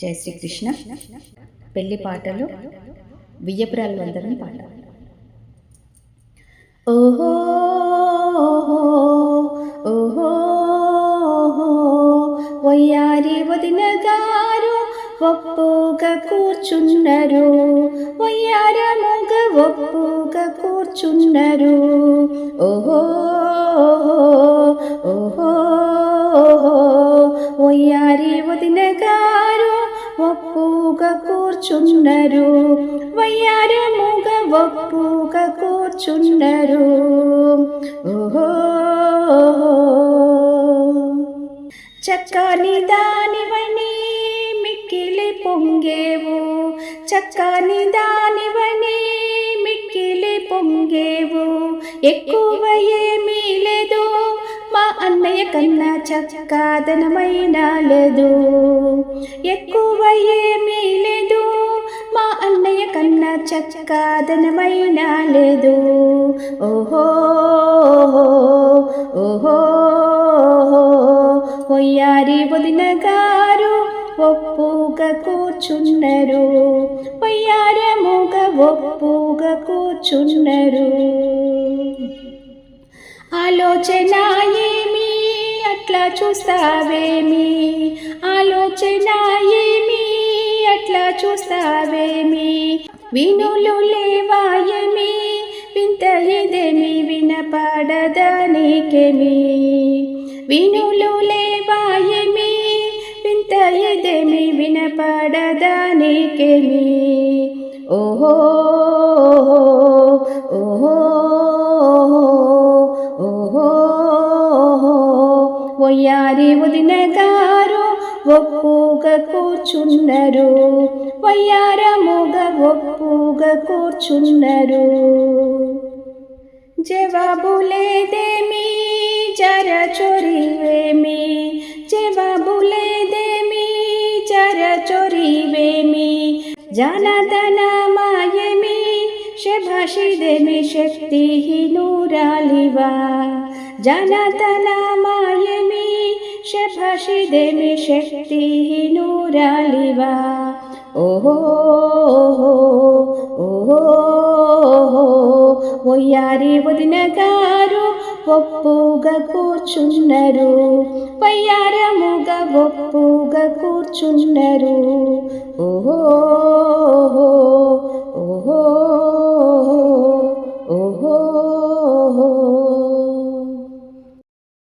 జయ శ్రీకృష్ణ. పెళ్ళి పాటలు బియ్యపురాలు వందరని పాట ఓహో ఓహో వయ్యారి వదిన గారు ఒప్పుగా కూర్చున్నారు. వయ్యార వయ్యారముగ ఒప్పుగా కూర్చున్నారు. ఓహో ఓహో వయ్యారి వదిన ఒప్పుగా కూర్చున్నారు వయ్యారముగ ఒప్పుగా కూర్చున్నారు ఓహో. చక్కని దానివని మిక్కిలి పొంగేవు. చక్కని దానివని మిక్కిలి పొంగేవు. ఎక్కువ ఏమీ లేదు. మా అన్నయ్య కన్నా చక్కదనమైన లేదు. ఎక్కువ ఏ చక్కదనమైన లేదు. ఓహో ఓహో పొయ్యారి వదిన గారు ఒప్పుగా కూర్చున్నారు పొయ్యారముగా ఒప్పుగా కూర్చున్నారు ఆలోచన ఏమి? అట్లా చూస్తావేమి? ఆలోచన వినులు లేవాయమి వింత ఇదేమి వినపడదా వినులు లేవాయమి వింత ఇదేమి వినపడదా నీకేమి ఓహో ఓహో. ఓహో వయ్యారి వదిన గారు ఒప్పుగా కూర్చున్నారు. వయ్యారముగ ఒప్పుగా కూర్చున్నారు. జవాబు లేదేమి జర చొరివేమి? జవాబు లేదేమి జర చొరివేమి? జనదన మాయమి శభాషిదేమి శక్తిహీనురాలివా? జనదన మాయమి శభాషిదేమి శక్తిహీనురాలివా ఓహో ఓహో ఒయ్యారి వదిన గారు ఒప్పుగా కూర్చున్నారు వయ్యారముగా ఒప్పుగా కూర్చున్నారు ఓహో